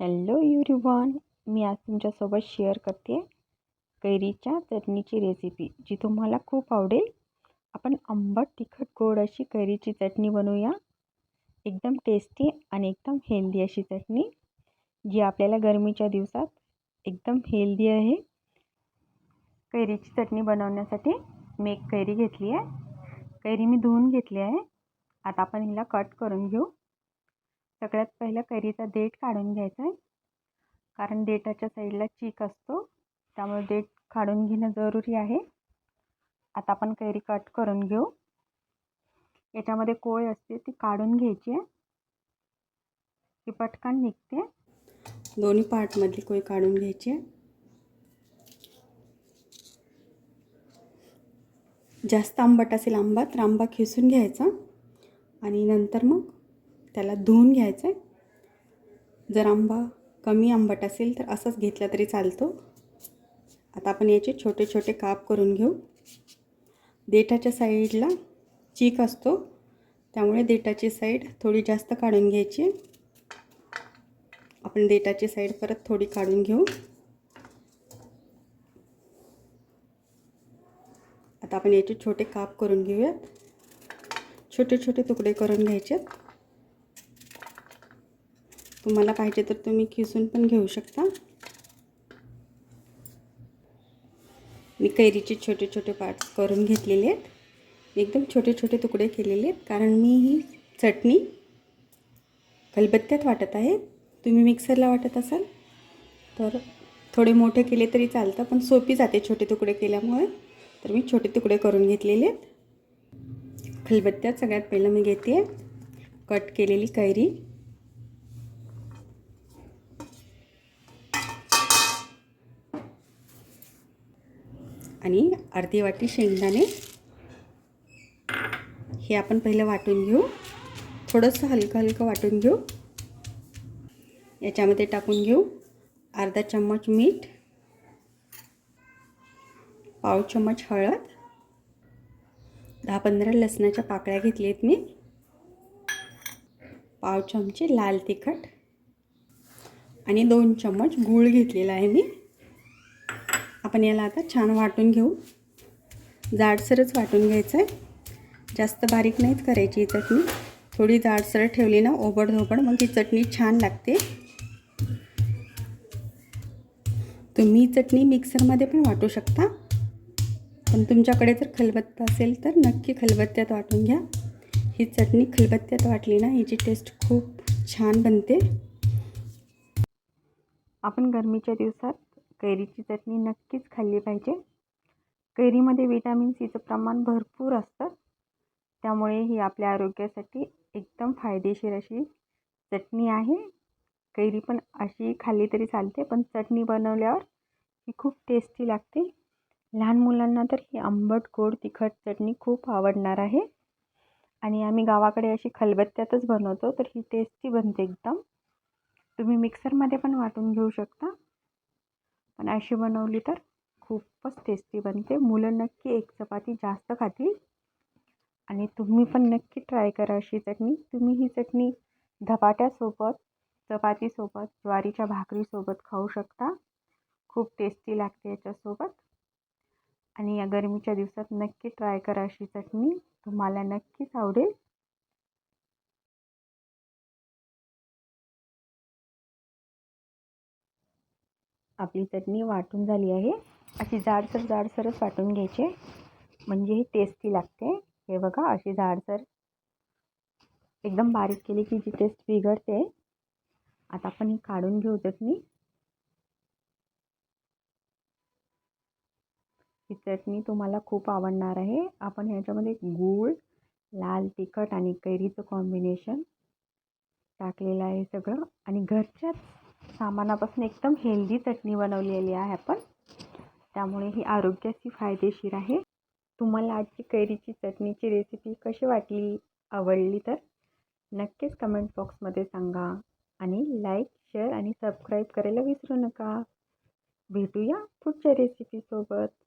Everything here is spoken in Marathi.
हॅलो एव्हरीवन मी आज तुमच्यासोबत शेअर करते कैरीच्या चटणीची रेसिपी जी तुम्हाला खूप आवडेल. आपण आंबट तिखट गोड अशी कैरीची चटणी बनवूया. एकदम टेस्टी आणि एकदम हेल्दी अशी चटणी. जी आपल्याला गरमीच्या दिवसात एकदम हेल्दी आहे. कैरीची चटणी बनवण्यासाठी मी एक कैरी घेतली आहे. कैरी मी धुवून घेतली आहे. आता आपण हिला कट करून घेऊ. सगळ्यात पहिलं कैरीचा देठ काढून घ्यायचा आहे. कारण देठाच्या साईडला चीक असतो. त्यामुळे देठ काढून घेणं जरुरी आहे. आता आपण कैरी कट करून घेऊ. याच्यामध्ये कोय असते ती काढून घ्यायची आहे. ती पटकन निघते. दोन्ही पार्टमधली कोय काढून घ्यायची आहे. जास्त आंबट असेल आंबा तर आंबा खिसून घ्यायचा. आणि नंतर मग त्याला धुवून घ्यायचं आहे. जर आंबा कमी आंबट असेल तर असंच घेतला तरी चालतो. आता आपण याचे छोटे छोटे काप करून घेऊ. देठाच्या साईडला चीक असतो. त्यामुळे देठाची साईड थोडी जास्त काढून घ्यायची आपण देठाची साईड परत थोडी काढून घेऊ. आता आपण याचे छोटे काप करून घेऊयात. छोटे छोटे तुकडे करून घ्यायचे आहेत तुम्हाला पाहिजे तर तुम्ही खिसून पण घेऊ शकता. मी कैरीचे छोटे छोटे पार्ट्स करून घेतलेले आहेत. एकदम छोटे छोटे तुकडे केलेले आहेत. कारण मी ही चटणी खलबत्त्यात वाटत आहे. तुम्ही मिक्सरला वाटत असाल तर थोडे मोठे केले तरी चालतं. पण सोपी जाते छोटे तुकडे केल्यामुळे. तर मी छोटे तुकडे करून घेतलेले आहेत. खलबत्त्यात सगळ्यात पहिलं मी घेते कट केलेली कैरी. आणि अर्धी वाटी शेंगदाणे. हे आपण पहिलं वाटून घेऊ. थोडंसं हलकं हलकं वाटून घेऊ. याच्यामध्ये टाकून घेऊ अर्धा चम्मच मीठ पाव चम्मच हळद दहा पंधरा लसणाच्या पाकळ्या घेतल्या आहेत मी. पाव चमचे लाल तिखट आणि दोन चम्मच गूळ घेतलेला आहे मी. आपण याला आता छान वाटून घेऊ. जाडसरच वाटून घ्यायचं आहे जास्त बारीक नाहीच करायची ही चटणी. थोडी जाडसर ठेवली ना ओबड धोबड मग ही चटणी छान लागते. तुम्ही चटणी मिक्सरमध्ये पण वाटू शकता. पण तुमच्याकडे जर खलबत्ता असेल तर नक्की खलबत्त्यात वाटून घ्या. ही चटणी खलबत्त्यात वाटली ना हिची टेस्ट खूप छान बनते. आपण गरमीच्या दिवसात कैरीची चटणी नक्कीच खाल्ली पाहिजे. कैरीमध्ये विटॅमिन सीचं प्रमाण भरपूर असतं. त्यामुळे ही आपल्या आरोग्यासाठी एकदम फायदेशीर अशी चटणी आहे. कैरी पण अशी खाल्ली तरी चालते पण चटणी बनवल्यावर ही खूप टेस्टी लागते. लहान मुलांना तर ही आंबट गोड तिखट चटणी खूप आवडणार आहे. आणि आम्ही गावाकडे अशी खलबत्त्यातच बनवतो तर ही टेस्टी बनते एकदम. तुम्ही मिक्सरमध्ये पण वाटून घेऊ शकता. पण अशी बनवली तर खूपच टेस्टी बनते. मुलं नक्की एक चपाती जास्त खातील. आणि तुम्ही पण नक्की ट्राय करा अशी चटणी. तुम्ही ही चटणी धपाट्यासोबत चपातीसोबत ज्वारीच्या भाकरीसोबत खाऊ शकता. खूप टेस्टी लागते याच्यासोबत. आणि या गरमीच्या दिवसात नक्की ट्राय करा अशी चटणी. तुम्हाला नक्कीच आवडेल. आपली चटणी वाटून झाली आहे. अशी जाडसर जाडसरच वाटून घ्यायचे. म्हणजे ही टेस्टी लागते. हे बघा अशी जाडसर एकदम बारीक केली की जी टेस्ट बिघडते. आता आपण ही काढून घेऊ चटणी. ही चटणी तुम्हाला खूप आवडणार आहे. आपण ह्याच्यामध्ये गूळ लाल तिखट आणि कैरीचं कॉम्बिनेशन टाकलेलं आहे सगळं. आणि घरच्याच सामानापासून एकदम हेल्दी चटणी बनवलेली आहे आपण. त्यामुळे ही आरोग्याची फायदेशीर आहे. तुम्हाला आजची कैरीची चटणीची रेसिपी कशी वाटली आवडली तर नक्कीच कमेंट बॉक्समध्ये सांगा आणि लाईक शेअर आणि सबस्क्राईब करायला विसरू नका. भेटूया पुढच्या रेसिपीसोबत